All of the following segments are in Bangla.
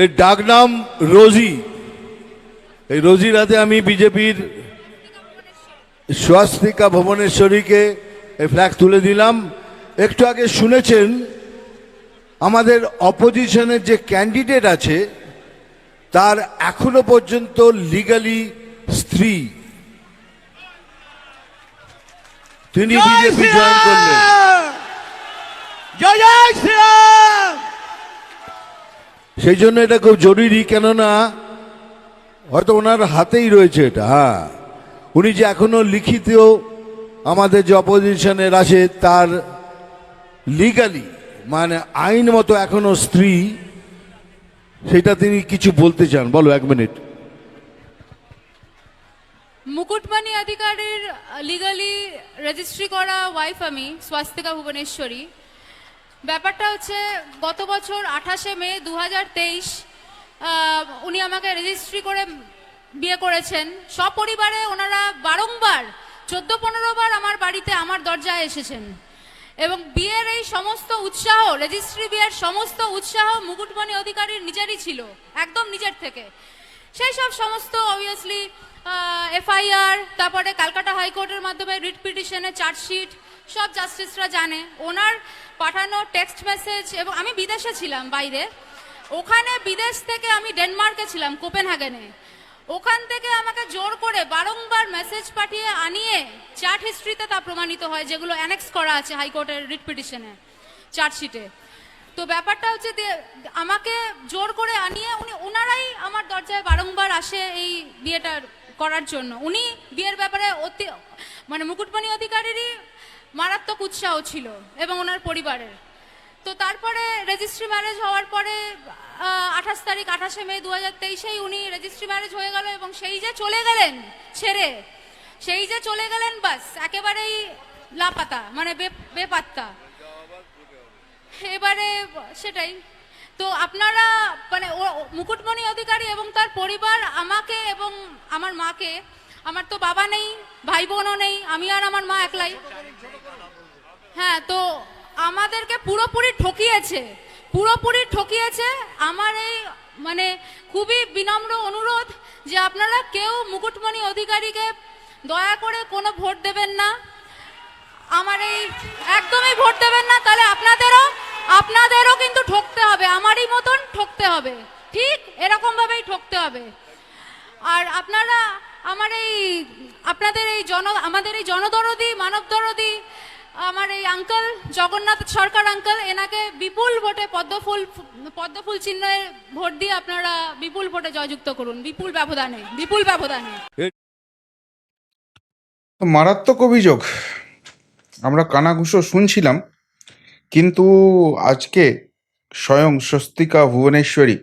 এর ডাক নাম রোজি। এই রোজি রাতে আমি বিজেপির স্বাস্তিকা ভুবনেশ্বরীকে এই ফ্ল্যাগ তুলে দিলাম। একটু আগে শুনেছেন আমাদের অপোজিশনের যে ক্যান্ডিডেট আছে তার এখনও পর্যন্ত লিগালি স্ত্রী। তিনি বিজেপি জয়েন করলেন। জয় জয় সেই জন্য এটা খুব জরুরি, কেননা হয়তো ওনার হাতেই রয়েছে এটা হ্যাঁ। উনি যে এখনও লিখিত আমাদের যে অপোজিশনের আছে, তার লিগালি মানে আইন মতো এখনও স্ত্রী, সেটা তিনি কিছু বলতে চান। বলো এক মিনিট। মুকুটমণি অধিকারীর লিগালি রেজিস্ট্রি করা ওয়াইফ আমি স্বাস্তিকা ভুবনেশ্বরী। ব্যাপারটা হচ্ছে, গত বছর আঠাশে মে দু হাজার তেইশ উনি আমাকে রেজিস্ট্রি করে বিয়ে করেছেন। সপরিবারে ওনারা বারংবার চোদ্দ পনেরো বার আমার বাড়িতে আমার দরজায় এসেছেন। এবং বিয়ের এই সমস্ত উৎসাহ রেজিস্ট্রি বিয়ের সমস্ত উৎসাহ মুকুটমণি অধিকারীর নিজেরই ছিল, একদম নিজের থেকে। সেই সব সমস্ত অবভিয়াসলি এফআইআর তারপরে ক্যালকাটা হাইকোর্টের মাধ্যমে রিট পিটিশনে চার্জশিট সব জাস্টিসরা জানে। ওনার পাঠানো টেক্সট মেসেজ এবং আমি বিদেশে ছিলাম বাইরে ওখানে বিদেশ থেকে আমি ডেনমার্কে ছিলাম কোপেনহেগেনে ওখান থেকে আমাকে জোর করে বারংবার মেসেজ পাঠিয়ে আনিয়ে চার্ট হিস্ট্রিতে তা প্রমাণিত হয়, যেগুলো অ্যানেক্স করা আছে হাইকোর্টের রিট পিটিশনে চার্জশিটে তো ব্যাপারটা হচ্ছে আমাকে জোর করে আনিয়ে উনি ওনারাই আমার দরজায় বারংবার আসে এই বিয়েটা করার জন্য। উনি বিয়ের ব্যাপারে অতি মানে মুকুটমণি অধিকারীরই মারাত্মক উৎসাহ ছিল এবং ওনার পরিবারের। তো তারপরে রেজিস্ট্রি ম্যারেজ হওয়ার পরে আঠাশ তারিখ, আঠাশে মে দু হাজার তেইশেই উনি রেজিস্ট্রি ম্যারেজ হয়ে গেল এবং সেই যে চলে গেলেন ছেড়ে, সেই যে চলে গেলেন বাস, একেবারেই লাপাতা মানে বেপাত্তা। এবারে সেটাই। তো আপনারা মানে ও- মুকুটমণি অধিকারী এবং তার পরিবার আমাকে এবং আমার মাকে, আমার তো বাবা নেই, ভাই বোনও নেই, আমি আর আমার মা একলাই। হ্যাঁ তো আমাদেরকে পুরোপুরি ঠকিয়েছে। পুরোপুরি ঠকিয়েছে আমার এই মানে খুবই বিনম্র অনুরোধ যে আপনারা কেউ মুকুটমণি অধিকারীকে দয়া করে কোনো ভোট দেবেন না। আমার এই একদমই ভোট দেবেন না, তাহলে আপনাদেরও আপনাদেরও কিন্তু ঠকতে হবে, আমারই মতন ঠকতে হবে। ঠিক এরকমভাবেই ঠকতে হবে। আর আপনারা, আমার এই, আপনাদের এই জন, আমাদের এই জনদরদি মানব দরদি আমার এই আঙ্কেল জগন্নাথ সরকার আঙ্কেল এনাকে বিপুল ভোটে পদ্মফুল পদ্মফুল চিহ্নের ভোট দিয়ে আপনারা বিপুল ভোটে জয়যুক্ত করুন। বিপুল ব্যবধানে বিপুল ব্যবধানে। মারাত্মক অভিযোগ। আমরা কানাঘুষো শুনছিলাম, কিন্তু আজকে স্বয়ং স্বস্তিকা ভুবনেশ্বরী,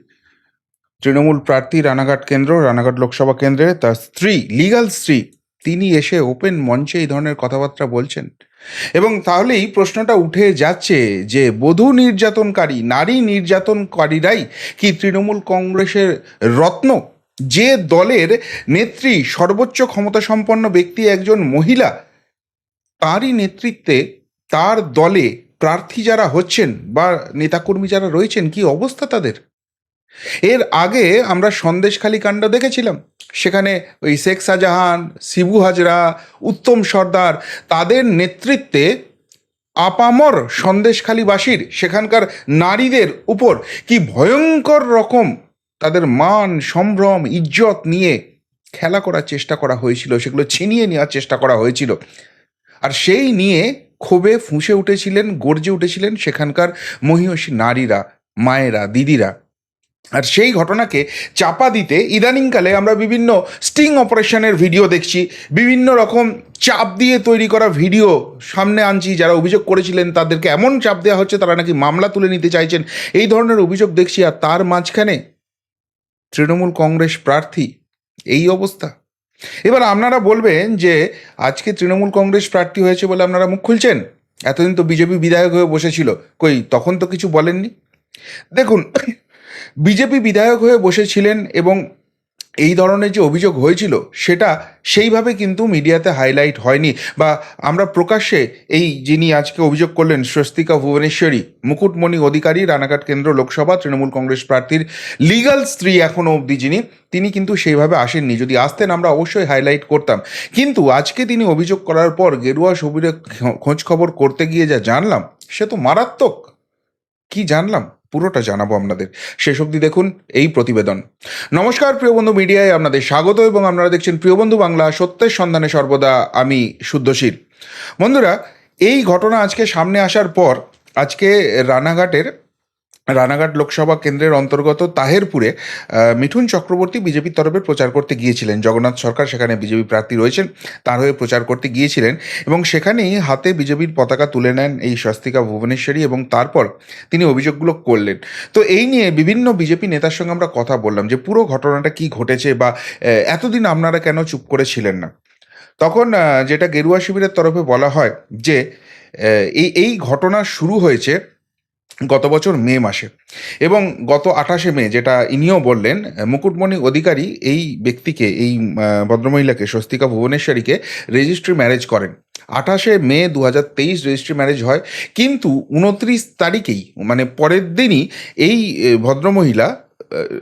তৃণমূল প্রার্থী রানাঘাট কেন্দ্র, রানাঘাট লোকসভা কেন্দ্রে তার স্ত্রী লিগাল স্ত্রী, তিনি এসে ওপেন মঞ্চে এই ধরনের কথাবার্তা বলছেন। এবং তাহলেই প্রশ্নটা উঠে যাচ্ছে যে বধূ নির্যাতনকারী, নারী নির্যাতনকারীরাই কি তৃণমূল কংগ্রেসের রত্ন? যে দলের নেত্রী সর্বোচ্চ ক্ষমতাসম্পন্ন ব্যক্তি একজন মহিলা, তারই নেতৃত্বে তার দলে প্রার্থী যারা হচ্ছেন বা নেতাকর্মী যারা রয়েছেন, কি অবস্থা তাদের? এর আগে আমরা সন্দেশখালী কাণ্ড দেখেছিলাম। সেখানে ওই শেখ শাহজাহান, শিবু হাজরা, উত্তম সর্দার তাদের নেতৃত্বে আপামর সন্দেশখালীবাসীর সেখানকার নারীদের উপর কি ভয়ঙ্কর রকম তাদের মান, সম্ভ্রম, ইজ্জত নিয়ে খেলা করার চেষ্টা করা হয়েছিল, সেগুলো ছিনিয়ে নেওয়ার চেষ্টা করা হয়েছিল। আর সেই নিয়ে ক্ষোভে ফুঁসে উঠেছিলেন, গর্জে উঠেছিলেন সেখানকার মহিষী নারীরা, মায়েরা, দিদিরা। আর সেই ঘটনাকে চাপা দিতে ইদানিংকালে আমরা বিভিন্ন স্টিং অপারেশনের ভিডিও দেখছি, বিভিন্ন রকম চাপ দিয়ে তৈরি করা ভিডিও সামনে আনছি, যারা অভিযোগ করেছিলেন তাদেরকে এমন চাপ দেওয়া হচ্ছে তারা নাকি মামলা তুলে নিতে চাইছেন, এই ধরনের অভিযোগ দেখছি। আর তার মাঝখানে তৃণমূল কংগ্রেস প্রার্থী, এই অবস্থা। এবার আপনারা বলবেন যে আজকে তৃণমূল কংগ্রেস প্রার্থী হয়েছে বলে আপনারা মুখ খুলছেন? এতদিন তো বিজেপি বিধায়ক হয়ে বসেছিল, কই তখন তো কিছু বলেননি? দেখুন বিজেপি বিধায়ক হয়ে বসেছিলেন এবং এই ধরনের যে অভিযোগ হয়েছিল, সেটা সেইভাবে কিন্তু মিডিয়াতে হাইলাইট হয়নি বা আমরা প্রকাশ্যে এই যিনি আজকে অভিযোগ করলেন, স্বস্তিকা ভুবনেশ্বরী, মুকুটমণি অধিকারী, রানাঘাট কেন্দ্র লোকসভা, তৃণমূল কংগ্রেস প্রার্থীর লিগাল স্ত্রী এখনও অবধি যিনি, তিনি কিন্তু সেইভাবে আসেননি। যদি আসতেন, আমরা অবশ্যই হাইলাইট করতাম। কিন্তু আজকে তিনি অভিযোগ করার পর গেরুয়া সবিরে খোঁজ খবর করতে গিয়ে যা জানলাম, সে তো মারাত্মক। কি জানলাম? পুরোটা জানাব আপনাদের। শেষ অবধি দেখুন এই প্রতিবেদন। নমস্কার প্রিয় বন্ধু মিডিয়ায়, আপনাদের স্বাগত এবং আপনারা দেখছেন প্রিয় বন্ধু বাংলা, সত্যের সন্ধানে সর্বদা আমি শুদ্ধশীল। বন্ধুরা, এই ঘটনা আজকে সামনে আসার পর, আজকে রানাঘাটের রানাঘাট লোকসভা কেন্দ্রের অন্তর্গত তাহেরপুরে মিঠুন চক্রবর্তী বিজেপির তরফে প্রচার করতে গিয়েছিলেন। জগন্নাথ সরকার সেখানে বিজেপি প্রার্থী রয়েছেন, তার হয়ে প্রচার করতে গিয়েছিলেন এবং সেখানেই হাতে বিজেপির পতাকা তুলে নেন এই স্বস্তিকা ভুবনেশ্বরী এবং তারপর তিনি অভিযোগগুলো করলেন। তো এই নিয়ে বিভিন্ন বিজেপি নেতার সঙ্গে আমরা কথা বললাম যে পুরো ঘটনাটা কি ঘটেছে বা এতদিন আপনারা কেন চুপ করে ছিলেন না? তখন যেটা গেরুয়া শিবিরের তরফে বলা হয় যে এই এই ঘটনা শুরু হয়েছে গত বছর মে মাসে। এবং গত আঠাশে মে, যেটা ইনিও বললেন, মুকুটমণি অধিকারী এই ব্যক্তিকে, এই ভদ্রমহিলাকে, স্বস্তিকা ভুবনেশ্বরীকে রেজিস্ট্রি ম্যারেজ করেন। আঠাশে মে দু হাজার তেইশ রেজিস্ট্রি ম্যারেজ হয়। কিন্তু উনত্রিশ তারিখেই মানে পরের দিনই এই ভদ্রমহিলা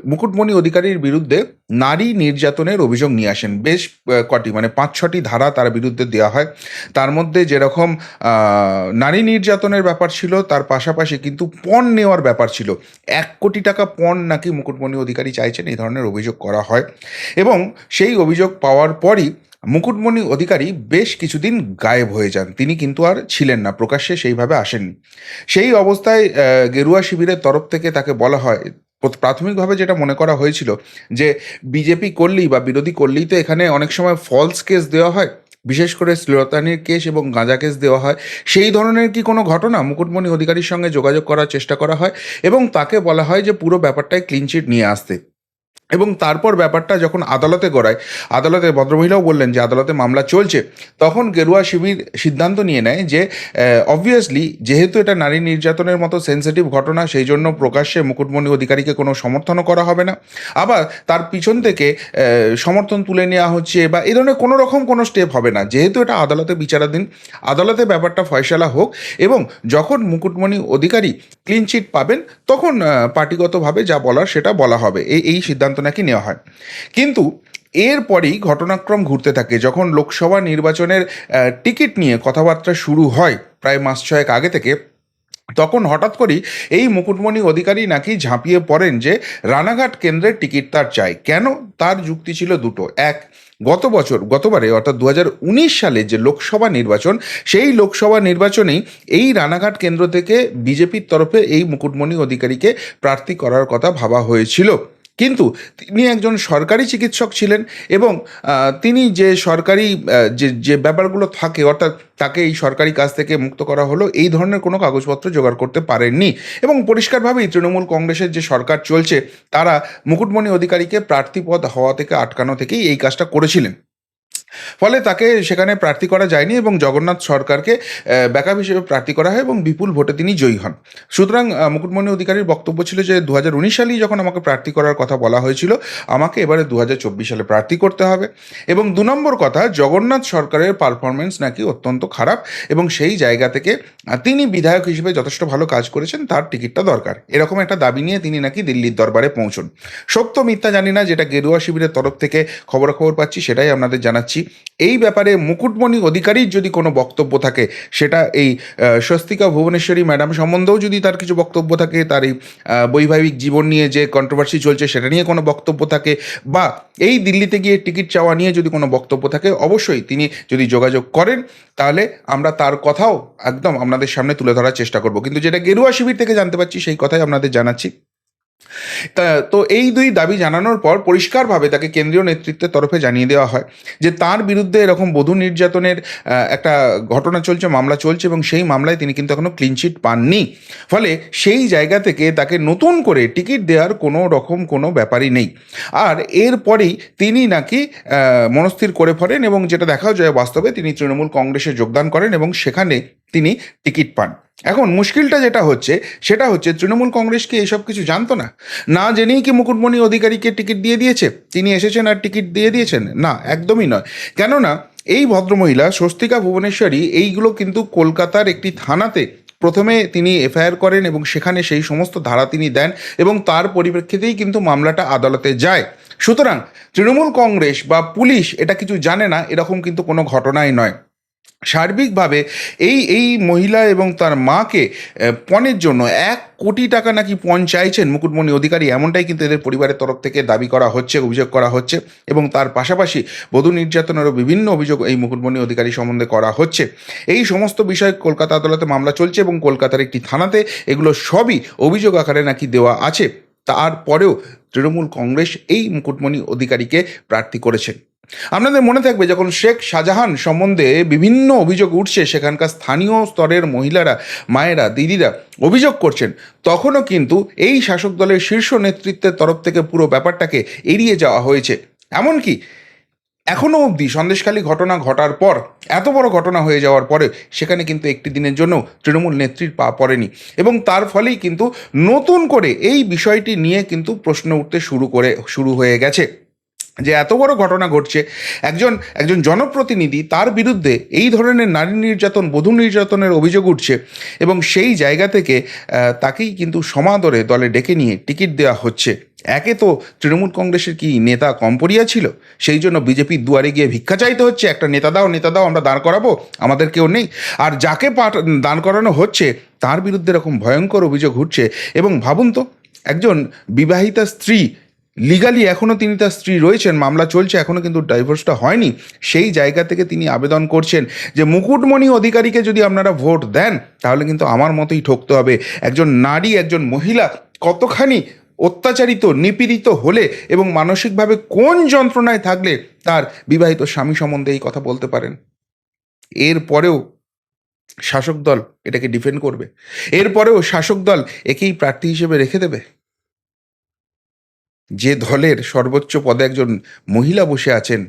মুকুটমণি অধিকারীর বিরুদ্ধে নারী নির্যাতনের অভিযোগ নিয়ে আসেন। বেশ কটি মানে পাঁচ, ছটি ধারা তার বিরুদ্ধে দেওয়া হয়। তার মধ্যে যেরকম নারী নির্যাতনের ব্যাপার ছিল, তার পাশাপাশি কিন্তু পণ নেওয়ার ব্যাপার ছিল। এক কোটি টাকা পণ নাকি মুকুটমণি অধিকারী চাইছেন, এই ধরনের অভিযোগ করা হয়। এবং সেই অভিযোগ পাওয়ার পরই মুকুটমণি অধিকারী বেশ কিছুদিন গায়েব হয়ে যান। তিনি কিন্তু আর ছিলেন না, প্রকাশ্যে সেইভাবে আসেননি। সেই অবস্থায় গেরুয়া শিবিরের তরফ থেকে তাকে বলা হয় প্রাথমিকভাবে যেটা মনে করা হয়েছিল যে বিজেপি করলেই বা বিরোধী করলেই তো এখানে অনেক সময় ফলস কেস দেওয়া হয়, বিশেষ করে শ্লীলতানির কেস এবং গাঁজা কেস দেওয়া হয়। সেই ধরনের কি কোনো ঘটনা? মুকুটমণি অধিকারীর সঙ্গে যোগাযোগ করার চেষ্টা করা হয় এবং তাকে বলা হয় যে পুরো ব্যাপারটায় ক্লিনচিট নিয়ে আসতে। এবং তারপর ব্যাপারটা যখন আদালতে গড়ায়, আদালতে ভদ্রমহিলাও বললেন যে আদালতে মামলা চলছে, তখন গেরুয়া শিবির সিদ্ধান্ত নিয়ে নেয় যে অবভিয়াসলি যেহেতু এটা নারী নির্যাতনের মতো সেন্সিটিভ ঘটনা, সেই জন্য প্রকাশ্যে মুকুটমণি অধিকারীকে কোনো সমর্থনও করা হবে না। আবার তার পিছন থেকে সমর্থন তুলে নেওয়া হচ্ছে বা এ ধরনের কোনো রকম কোনো স্টেপ হবে না। যেহেতু এটা আদালতে বিচারাধীন, আদালতে ব্যাপারটা ফয়সালা হোক এবং যখন মুকুটমণি অধিকারী ক্লিন চিট পাবেন, তখন পার্টিগতভাবে যা বলার সেটা বলা হবে। এই এই সিদ্ধান্ত নাকি নেওয়া হয়। কিন্তু এরপরেই ঘটনাক্রম ঘুরতে থাকে, যখন লোকসভা নির্বাচনের টিকিট নিয়ে কথাবার্তা শুরু হয় প্রায় মাস ছয়েক আগে থেকে, তখন হঠাৎ করেই এই মুকুটমণি অধিকারী নাকি ঝাঁপিয়ে পড়েন যে রানাঘাট কেন্দ্রের টিকিট তার চাই। কেন? তার যুক্তি ছিল দুটো। এক, গত বছর, গতবারে অর্থাৎ দু উনিশ সালে যে লোকসভা নির্বাচন, সেই লোকসভা নির্বাচনেই এই রানাঘাট কেন্দ্র থেকে বিজেপির তরফে এই মুকুটমণি অধিকারীকে প্রার্থী করার কথা ভাবা হয়েছিল। কিন্তু তিনি একজন সরকারি চিকিৎসক ছিলেন এবং তিনি যে সরকারি যে যে ব্যাপারগুলো থাকে, অর্থাৎ তাকে এই সরকারি কাজ থেকে মুক্ত করা হলো, এই ধরনের কোনো কাগজপত্র জোগাড় করতে পারেননি। এবং পরিষ্কারভাবেই তৃণমূল কংগ্রেসের যে সরকার চলছে, তারা মুকুটমণি অধিকারীকে প্রার্থীপদ হওয়া থেকে আটকানো থেকেই এই কাজটা করেছিলেন। ফলে তাকে সেখানে প্রার্থী করা যায়নি এবং জগন্নাথ সরকারকে ব্যাকআপ হিসেবে প্রার্থী করা হয় এবং বিপুল ভোটে তিনি জয়ী হন। সুতরাং মুকুটমণি অধিকারীর বক্তব্য ছিল যে দু হাজার উনিশ সালেই যখন আমাকে প্রার্থী করার কথা বলা হয়েছিল, আমাকে এবারে দু হাজার চব্বিশ সালে প্রার্থী করতে হবে। এবং দু নম্বর কথা, জগন্নাথ সরকারের পারফরমেন্স নাকি অত্যন্ত খারাপ এবং সেই জায়গা থেকে তিনি বিধায়ক হিসেবে যথেষ্ট ভালো কাজ করেছেন, তার টিকিটটা দরকার। এরকম একটা দাবি নিয়ে তিনি নাকি দিল্লির দরবারে পৌঁছন। সত্য মিথ্যা জানি না, যেটা গেরুয়া শিবিরের তরফ থেকে খবরাখবর পাচ্ছি, সেটাই আপনাদের জানাচ্ছি। এই ব্যাপারে মুকুটমণি অধিকারীর যদি কোনো বক্তব্য থাকে, সেটা এই স্বস্তিকা ভুবনেশ্বরী ম্যাডাম সম্বন্ধেও যদি তার কিছু বক্তব্য থাকে, তার এই বৈবাহিক জীবন নিয়ে যে কন্ট্রোভার্সি চলছে, সেটা নিয়ে কোনো বক্তব্য থাকে, বা এই দিল্লিতে গিয়ে টিকিট চাওয়া নিয়ে যদি কোনো বক্তব্য থাকে, অবশ্যই তিনি যদি যোগাযোগ করেন, তাহলে আমরা তার কথাও একদম আপনাদের সামনে তুলে ধরার চেষ্টা করব। কিন্তু যেটা গেরুয়া শিবির থেকে জানতে পারছি, সেই কথাই আপনাদের জানাচ্ছি। তা, তো এই দুই দাবি জানানোর পর পরিষ্কারভাবে তাকে কেন্দ্রীয় নেতৃত্বের তরফে জানিয়ে দেওয়া হয় যে তার বিরুদ্ধে এরকম বধূ নির্যাতনের একটা ঘটনা চলছে, মামলা চলছে এবং সেই মামলায় তিনি কিন্তু এখনও ক্লিনচিট পাননি। ফলে সেই জায়গা থেকে তাকে নতুন করে টিকিট দেওয়ার কোনো রকম কোনো ব্যাপারই নেই। আর এরপরেই তিনি নাকি মনস্থির করে ফেলেন এবং যেটা দেখা যায় বাস্তবে তিনি তৃণমূল কংগ্রেসে যোগদান করেন এবং সেখানে তিনি টিকিট পান। এখন মুশকিলটা যেটা হচ্ছে, সেটা হচ্ছে তৃণমূল কংগ্রেস কি এইসব কিছু জানতো না? না জেনেই কি মুকুটমণি অধিকারীকে টিকিট দিয়ে দিয়েছে? তিনি এসেছেন আর টিকিট দিয়ে দিয়েছেন? না, একদমই নয়। কেননা এই ভদ্রমহিলা স্বস্তিকা ভুবনেশ্বরী, এইগুলো কিন্তু কলকাতার একটি থানাতে প্রথমে তিনি এফআইআর করেন এবং সেখানে সেই সমস্ত ধারা তিনি দেন এবং তার পরিপ্রেক্ষিতেই কিন্তু মামলাটা আদালতে যায়। সুতরাং তৃণমূল কংগ্রেস বা পুলিশ এটা কিছু জানে না, এরকম কিন্তু কোনো ঘটনাই নয়। সার্বিকভাবে এই এই মহিলা এবং তার মাকে পণের জন্য এক কোটি টাকা নাকি পণ চাইছেন মুকুটমণি অধিকারী, এমনটাই কিন্তু এদের পরিবারের তরফ থেকে দাবি করা হচ্ছে, অভিযোগ করা হচ্ছে এবং তার পাশাপাশি বধূ নির্যাতনেরও বিভিন্ন অভিযোগ এই মুকুটমণি অধিকারী সম্বন্ধে করা হচ্ছে। এই সমস্ত বিষয়ে কলকাতা আদালতে মামলা চলছে এবং কলকাতার একটি থানাতে এগুলো সবই অভিযোগ আকারে নাকি দেওয়া আছে। তারপরেও তৃণমূল কংগ্রেস এই মুকুটমণি অধিকারীকে প্রার্থী করেছেন আপনাদের মনে থাকবে, যখন শেখ শাহজাহান সম্বন্ধে বিভিন্ন অভিযোগ উঠছে, সেখানকার স্থানীয় স্তরের মহিলারা, মায়েরা, দিদিরা অভিযোগ করছেন, তখনও কিন্তু এই শাসক দলের শীর্ষ নেতৃত্বের তরফ থেকে পুরো ব্যাপারটাকে এড়িয়ে যাওয়া হয়েছে। এমনকি এখনও অবধি সন্দেশখালী ঘটনা ঘটার পর, এত বড় ঘটনা হয়ে যাওয়ার পরে, সেখানে কিন্তু একটি দিনের জন্য তৃণমূল নেত্রীর পা পড়েনি এবং তার ফলেই কিন্তু নতুন করে এই বিষয়টি নিয়ে কিন্তু প্রশ্ন উঠতে শুরু করে, শুরু হয়ে গেছে। যে এত বড় ঘটনা ঘটছে, একজন একজন জনপ্রতিনিধি তার বিরুদ্ধে এই ধরনের নারী নির্যাতন, বধূ নির্যাতনের অভিযোগ উঠছে এবং সেই জায়গা থেকে তাকেই কিন্তু সমাদরে দলে ডেকে নিয়ে টিকিট দেওয়া হচ্ছে। একে তো তৃণমূল কংগ্রেসের কি নেতা কম ছিল? সেই জন্য বিজেপির দুয়ারে গিয়ে ভিক্ষা চাইতে হচ্ছে, একটা নেতা দাও নেতা দাও, আমরা দাঁড় করাবো, আমাদের কেউ নেই। আর যাকে পাঠ দান করানো হচ্ছে, তার বিরুদ্ধে এরকম ভয়ঙ্কর অভিযোগ উঠছে। এবং ভাবুন তো, একজন বিবাহিতা স্ত্রী লিগালি এখনও তিনি তার স্ত্রী রয়েছেন, মামলা চলছে এখনও কিন্তু ডাইভোর্সটা হয়নি। সেই জায়গা থেকে তিনি আবেদন করছেন যে, মুকুটমণি অধিকারীকে যদি আপনারা ভোট দেন, তাহলে কিন্তু আমার মতোই ঠকতে হবে। একজন নারী, একজন মহিলা কতখানি অত্যাচারিত, নিপীড়িত হলে এবং মানসিকভাবে কোন যন্ত্রণায় থাকলে তার বিবাহিত স্বামী সম্বন্ধে এই কথা বলতে পারেন? এরপরেও শাসক দল এটাকে ডিফেন্ড করবে। এরপরেও শাসক দল একেই প্রার্থী হিসেবে রেখে দেবে? যে দলের সর্বোচ্চ পদে একজন মহিলা বসে আছেন,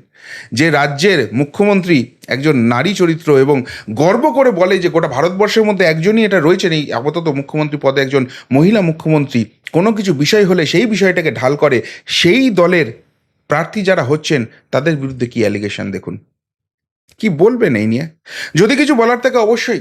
যে রাজ্যের মুখ্যমন্ত্রী একজন নারী চরিত্র এবং গর্ব করে বলে যে গোটা ভারতবর্ষের মধ্যে একজনই এটা রয়েছেন, এই আপাতত মুখ্যমন্ত্রী পদে একজন মহিলা মুখ্যমন্ত্রী, কোনো কিছু বিষয় হলে সেই বিষয়টাকে ঢাল করে সেই দলের প্রার্থী যারা হচ্ছেন, তাদের বিরুদ্ধে কি অ্যালিগেশন দেখুন? কি বলবেন এই নিয়ে? যদি কিছু বলার থাকে অবশ্যই।